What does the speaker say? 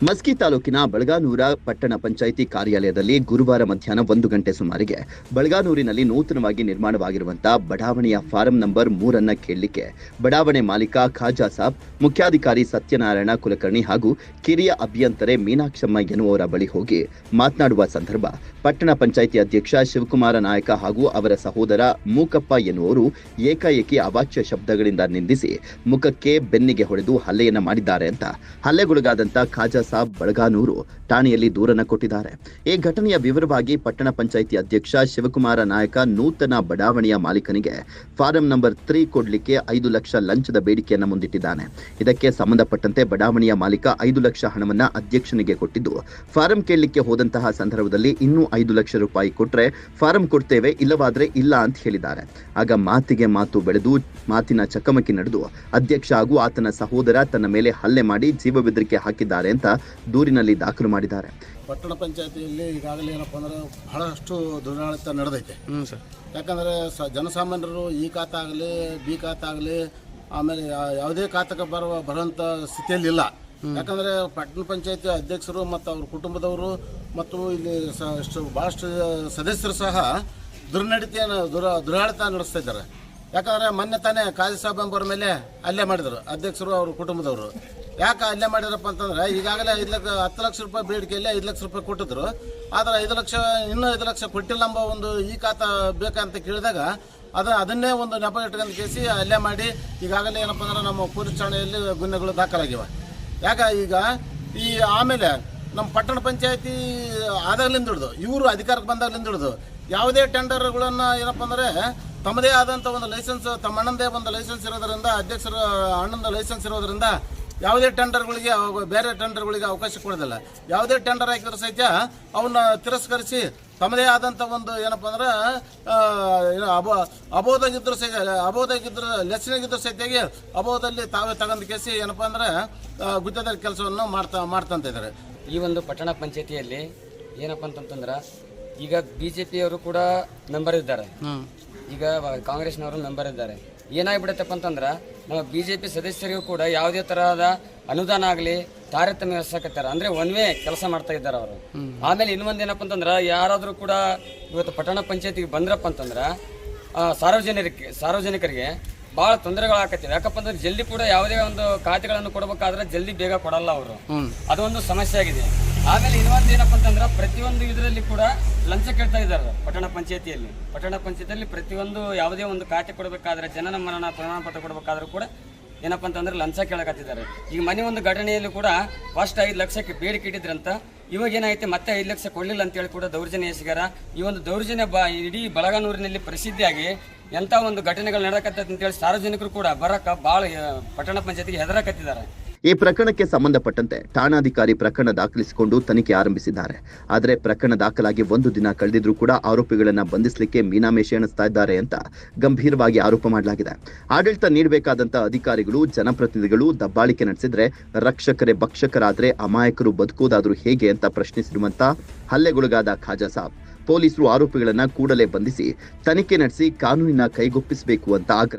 ಮಸ್ಕಿ ತಾಲೂಕಿನ ಬಳಗಾನೂರ ಪಟ್ಟಣ ಪಂಚಾಯಿತಿ ಕಾರ್ಯಾಲಯದಲ್ಲಿ ಗುರುವಾರ ಮಧ್ಯಾಹ್ನ ಒಂದು ಗಂಟೆ ಸುಮಾರಿಗೆ ಬಳಗಾನೂರಿನಲ್ಲಿ ನೂತನವಾಗಿ ನಿರ್ಮಾಣವಾಗಿರುವಂತಹ ಬಡಾವಣೆಯ ಫಾರಂ ನಂಬರ್ ಮೂರನ್ನ ಕೇಳಲಿಕ್ಕೆ ಬಡಾವಣೆ ಮಾಲೀಕ ಖಾಜಾ ಸಾಬ್, ಮುಖ್ಯಾಧಿಕಾರಿ ಸತ್ಯನಾರಾಯಣ ಕುಲಕರ್ಣಿ ಹಾಗೂ ಕಿರಿಯ ಅಭಿಯಂತರೆ ಮೀನಾಕ್ಷಮ್ಮ ಎನ್ನುವವರ ಬಳಿ ಹೋಗಿ ಮಾತನಾಡುವ ಸಂದರ್ಭ. ಪಟ್ಟಣ ಪಂಚಾಯಿತಿ ಅಧ್ಯಕ್ಷ ಶಿವಕುಮಾರ ನಾಯಕ ಹಾಗೂ ಅವರ ಸಹೋದರ ಮೂಕಪ್ಪ ಎನ್ನುವರು ಏಕಾಏಕಿ ಅವಾಚ್ಯ ಶಬ್ದಗಳಿಂದ ನಿಂದಿಸಿ ಮುಖಕ್ಕೆ ಬೆನ್ನಿಗೆ ಹೊಡೆದು ಹಲ್ಲೆಯನ್ನ ಮಾಡಿದ್ದಾರೆ ಅಂತ ಹಲ್ಲೆಗೊಳಗಾದಂತ ಖಾಜಾ ಸಾಬ್ ಬಳಗಾನೂರು ಠಾಣೆಯಲ್ಲಿ ದೂರನ ಕೊಟ್ಟಿದ್ದಾರೆ. ಈ ಘಟನೆಯ ವಿವರವಾಗಿ ಪಟ್ಟಣ ಪಂಚಾಯಿತಿ ಅಧ್ಯಕ್ಷ ಶಿವಕುಮಾರ ನಾಯಕ ನೂತನ ಬಡಾವಣೆಯ ಮಾಲೀಕನಿಗೆ ಫಾರಂ ನಂಬರ್ ತ್ರೀ ಕೊಡಲಿಕ್ಕೆ ಐದು ಲಕ್ಷ ಲಂಚದ ಬೇಡಿಕೆಯನ್ನ ಮುಂದಿಟ್ಟಿದ್ದಾನೆ. ಇದಕ್ಕೆ ಸಂಬಂಧಪಟ್ಟಂತೆ ಬಡಾವಣೆಯ ಮಾಲೀಕ ಐದು ಲಕ್ಷ ಹಣವನ್ನ ಅಧ್ಯಕ್ಷನಿಗೆ ಕೊಟ್ಟಿದ್ದು, ಫಾರಂ ಕೇಳಲಿಕ್ಕೆ ಹೋದಂತಹ ಸಂದರ್ಭದಲ್ಲಿ ಇನ್ನೂ ಐದು ಲಕ್ಷ ರೂಪಾಯಿ ಕೊಟ್ರೆ ಫಾರಂ ಕೊಡ್ತೇವೆ, ಇಲ್ಲವಾದ್ರೆ ಇಲ್ಲ ಅಂತ ಹೇಳಿದ್ದಾರೆ. ಆಗ ಮಾತಿಗೆ ಮಾತು ಬೆಳೆದು ಮಾತಿನ ಚಕಮಕಿ ನಡೆದು ಅಧ್ಯಕ್ಷ ಹಾಗೂ ಆತನ ಸಹೋದರ ತನ್ನ ಮೇಲೆ ಹಲ್ಲೆ ಮಾಡಿ ಜೀವ ಬೆದರಿಕೆ ಹಾಕಿದ್ದಾರೆ ಅಂತ ದೂರಿನಲ್ಲಿ ದಾಖಲು ಮಾಡಿದ್ದಾರೆ. ಪಟ್ಟಣ ಪಂಚಾಯತಿಯಲ್ಲಿ ಈಗಾಗಲೇ ಏನಪ್ಪ ಅಂದ್ರೆ ಬಹಳಷ್ಟು ದುರಾಡಳಿತ ನಡೆದೈತೆ. ಯಾಕಂದ್ರೆ ಸರ್. ಯಾಕಂದರೆ ಸ ಜನಸಾಮಾನ್ಯರು ಈ ಖಾತ ಆಗಲಿ ಬಿ ಖಾತ ಆಗಲಿ ಆಮೇಲೆ ಯಾ- ಯಾವುದೇ ಖಾತಕ್ಕೆ ಬರುವ ಬರುವಂತ ಸ್ಥಿತಿಯಲ್ಲಿ ಇಲ್ಲ. ಯಾಕಂದರೆ ಪಟ್ಟಣ ಪಂಚಾಯತಿ ಅಧ್ಯಕ್ಷರು ಮತ್ತು ಅವ್ರ ಕುಟುಂಬದವರು ಮತ್ತು ಇಲ್ಲಿ ಸ ಇಷ್ಟು ಭಾಳಷ್ಟು ಸದಸ್ಯರು ಸಹ ದುರ್ನಡತೆಯನ್ನು ದುರ ದುರಾಡಳಿತ ನಡೆಸ್ತಾ ಇದ್ದಾರೆ. ಯಾಕಂದ್ರೆ ಮೊನ್ನೆ ತಾನೇ ಕಾಜಿ ಸಾಬ್ ಎಂಬವ್ರ ಮೇಲೆ ಅಲ್ಲೇ ಮಾಡಿದರು ಅಧ್ಯಕ್ಷರು ಅವ್ರ ಕುಟುಂಬದವರು. ಯಾಕೆ ಅಲ್ಲೇ ಮಾಡಿದ್ರಪ್ಪ ಅಂತಂದ್ರೆ, ಈಗಾಗಲೇ ಐದು ಲಕ್ಷ, ಹತ್ತು ಲಕ್ಷ ರೂಪಾಯಿ ಬೇಡಿಕೆಯಲ್ಲಿ ಐದು ಲಕ್ಷ ರೂಪಾಯಿ ಕೊಟ್ಟಿದ್ರು. ಆದರೆ ಐದು ಲಕ್ಷ, ಇನ್ನೂ ಐದು ಲಕ್ಷ ಕೊಟ್ಟಿಲ್ಲ ಎಂಬ ಒಂದು ಈ ಖಾತ ಬೇಕಂತ ಕೇಳಿದಾಗ ಅದ ಅದನ್ನೇ ಒಂದು ನೆಪ ಇಟ್ಕೊಂಡು ಕೇಸಿ ಅಲ್ಲೇ ಮಾಡಿ, ಈಗಾಗಲೇ ಏನಪ್ಪ ಅಂದ್ರೆ ನಮ್ಮ ಪೊಲೀಸ್ ಠಾಣೆಯಲ್ಲಿ ಗುನ್ನೆಗಳು ದಾಖಲಾಗಿವೆ. ಯಾಕ ಈಗ ಈ ಆಮೇಲೆ ನಮ್ಮ ಪಟ್ಟಣ ಪಂಚಾಯತಿ ಆದಾಗ್ಲಿಂದ ಹಿಡಿದು, ಇವರು ಅಧಿಕಾರಕ್ಕೆ ಬಂದಾಗ್ಲಿಂದ ಹಿಡಿದು, ಯಾವುದೇ ಟೆಂಡರ್ಗಳನ್ನು ಏನಪ್ಪ ಅಂದರೆ ತಮ್ಮದೇ ಆದಂಥ ಒಂದು ಲೈಸೆನ್ಸ್ ತಮ್ಮ ಅಣ್ಣಂದೇ ಒಂದು ಲೈಸೆನ್ಸ್ ಇರೋದರಿಂದ, ಅಧ್ಯಕ್ಷರ ಅಣ್ಣಂದ ಲೈಸೆನ್ಸ್ ಇರೋದರಿಂದ ಯಾವುದೇ ಟೆಂಡರ್ಗಳಿಗೆ ಬೇರೆ ಟೆಂಡರ್ಗಳಿಗೆ ಅವಕಾಶ ಕೊಡೋದಿಲ್ಲ. ಯಾವುದೇ ಟೆಂಡರ್ ಹಾಕಿದ್ರು ಸಹಿತ ಅವನ್ನ ತಿರಸ್ಕರಿಸಿ ತಮ್ಮದೇ ಆದಂಥ ಒಂದು ಏನಪ್ಪ ಅಂದ್ರೆ ಏನು ಅಬೋ ಅಬೋಧಾಗಿದ್ರು ಸಹಿತ ಅಬೋಧಾಗಿದ್ರು ಲೆಸ್ನಾಗಿದ್ರು ಸಹಿತಾಗಿ ಅಬೋಧದಲ್ಲಿ ತಾವೇ ತಗೊಂಡು ಕೇಸಿ ಏನಪ್ಪ ಅಂದ್ರೆ ಗುದ್ದದ ಕೆಲಸವನ್ನು ಮಾಡ್ತಾ ಮಾಡ್ತಂತ ಇದ್ದಾರೆ. ಈ ಒಂದು ಪಟ್ಟಣ ಪಂಚಾಯತಿಯಲ್ಲಿ ಏನಪ್ಪ ಅಂತಂತಂದ್ರೆ ಈಗ ಬಿ ಜೆ ಪಿಯವರು ಕೂಡ ಮೆಂಬರ್ ಇದ್ದಾರೆ. ಈಗ ಕಾಂಗ್ರೆಸ್ನವರು ಮೆಂಬರ್ ಇದ್ದಾರೆ. ಏನಾಗ್ಬಿಡತ್ತಪ್ಪ ಅಂತಂದ್ರೆ ನಮ್ಮ ಬಿ ಜೆ ಪಿ ಸದಸ್ಯರಿಗೂ ಕೂಡ ಯಾವುದೇ ತರಹದ ಅನುದಾನ ಆಗಲಿ ತಾರತಮ್ಯ ಎಸಕತ್ತಾರ ಅಂದ್ರೆ ಒನ್ ವೇ ಕೆಲಸ ಮಾಡ್ತಾ ಇದ್ದಾರೆ ಅವರು. ಆಮೇಲೆ ಇನ್ನೊಂದು ಏನಪ್ಪ ಅಂತಂದ್ರೆ ಯಾರಾದರೂ ಕೂಡ ಇವತ್ತು ಪಟ್ಟಣ ಪಂಚಾಯತಿಗೆ ಬಂದ್ರಪ್ಪ ಅಂತಂದ್ರೆ ಸಾರ್ವಜನಿಕರಿಗೆ ಸಾರ್ವಜನಿಕರಿಗೆ ಭಾಳ ತೊಂದರೆಗಳಾಕತ್ತಿವೆ. ಯಾಕಪ್ಪ ಅಂದ್ರೆ ಜಲ್ದಿ ಕೂಡ ಯಾವುದೇ ಒಂದು ಖಾತೆಗಳನ್ನು ಕೊಡಬೇಕಾದ್ರೆ ಜಲ್ದಿ ಬೇಗ ಕೊಡಲ್ಲ ಅವರು. ಅದೊಂದು ಸಮಸ್ಯೆ ಆಗಿದೆ. ಆಮೇಲೆ ಇನ್ನೊಂದು ಏನಪ್ಪ ಅಂತಂದ್ರೆ ಪ್ರತಿಯೊಂದು ಇದರಲ್ಲಿ ಕೂಡ ಲಂಚ ಕೇಳ್ತಾ ಇದ್ದಾರೆ ಪಟ್ಟಣ ಪಂಚಾಯತಿಯಲ್ಲಿ. ಪಟ್ಟಣ ಪಂಚಾಯತಿಯಲ್ಲಿ ಪ್ರತಿಯೊಂದು ಯಾವುದೇ ಒಂದು ಖಾತೆ ಕೊಡಬೇಕಾದ್ರೆ ಜನನ ಮರಣ ಪ್ರಮಾಣ ಪತ್ರ ಕೊಡಬೇಕಾದ್ರೂ ಕೂಡ ಏನಪ್ಪ ಅಂತಂದ್ರೆ ಲಂಚ ಕೇಳಕತ್ತಿದ್ದಾರೆ. ಈಗ ಮನೆ ಒಂದು ಘಟನೆಯಲ್ಲಿ ಕೂಡ ಫಸ್ಟ್ ಐದು ಲಕ್ಷಕ್ಕೆ ಬೇಡಿಕೆ ಇಟ್ಟಿದ್ರಂತ. ಇವಾಗ ಏನಾಯ್ತು? ಮತ್ತೆ ಐದು ಲಕ್ಷ ಕೊಡಲಿಲ್ಲ ಅಂತೇಳಿ ಕೂಡ ದೌರ್ಜನ್ಯ ಎಸಗಾರ ಈ ಒಂದು ದೌರ್ಜನ್ಯ ಬ, ಇಡೀ ಬಳಗನೂರಿನಲ್ಲಿ ಪ್ರಸಿದ್ಧಿಯಾಗಿ ಎಂಥ ಒಂದು ಘಟನೆಗಳು ನಡೆಯಕತ್ತೈತೆ ಅಂತೇಳಿ ಸಾರ್ವಜನಿಕರು ಕೂಡ ಬರಕ ಭಾಳ ಪಟ್ಟಣ ಪಂಚಾಯತಿಗೆ ಹೆದರಕತ್ತಿದ್ದಾರೆ. ಈ ಪ್ರಕರಣಕ್ಕೆ ಸಂಬಂಧಪಟ್ಟಂತೆ ಠಾಣಾಧಿಕಾರಿ ಪ್ರಕರಣ ದಾಖಲಿಸಿಕೊಂಡು ತನಿಖೆ ಆರಂಭಿಸಿದ್ದಾರೆ. ಆದರೆ ಪ್ರಕರಣ ದಾಖಲಾಗಿ ಒಂದು ದಿನ ಕಳೆದಿದ್ರೂ ಕೂಡ ಆರೋಪಿಗಳನ್ನ ಬಂಧಿಸಲಿಕ್ಕೆ ಮೀನಾಮೇಷ ಎಣಿಸ್ತಾ ಇದ್ದಾರೆ ಅಂತ ಗಂಭೀರವಾಗಿ ಆರೋಪ ಮಾಡಲಾಗಿದೆ. ಆಡಳಿತ ನೀಡಬೇಕಾದಂತಹ ಅಧಿಕಾರಿಗಳು, ಜನಪ್ರತಿನಿಧಿಗಳು ದಬ್ಬಾಳಿಕೆ ನಡೆಸಿದ್ರೆ ರಕ್ಷಕರೇ ಭಕ್ಷಕರಾದ್ರೆ ಅಮಾಯಕರು ಬದುಕೋದಾದ್ರೂ ಹೇಗೆ ಅಂತ ಪ್ರಶ್ನಿಸಿರುವಂತ ಹಲ್ಲೆಗೊಳಗಾದ ಖಾಜಾ ಸಾಬ್. ಪೊಲೀಸರು ಆರೋಪಿಗಳನ್ನ ಕೂಡಲೇ ಬಂಧಿಸಿ ತನಿಖೆ ನಡೆಸಿ ಕಾನೂನಿನ ಕೈಗೊಪ್ಪಿಸಬೇಕು ಅಂತ ಆಗ್ರಹ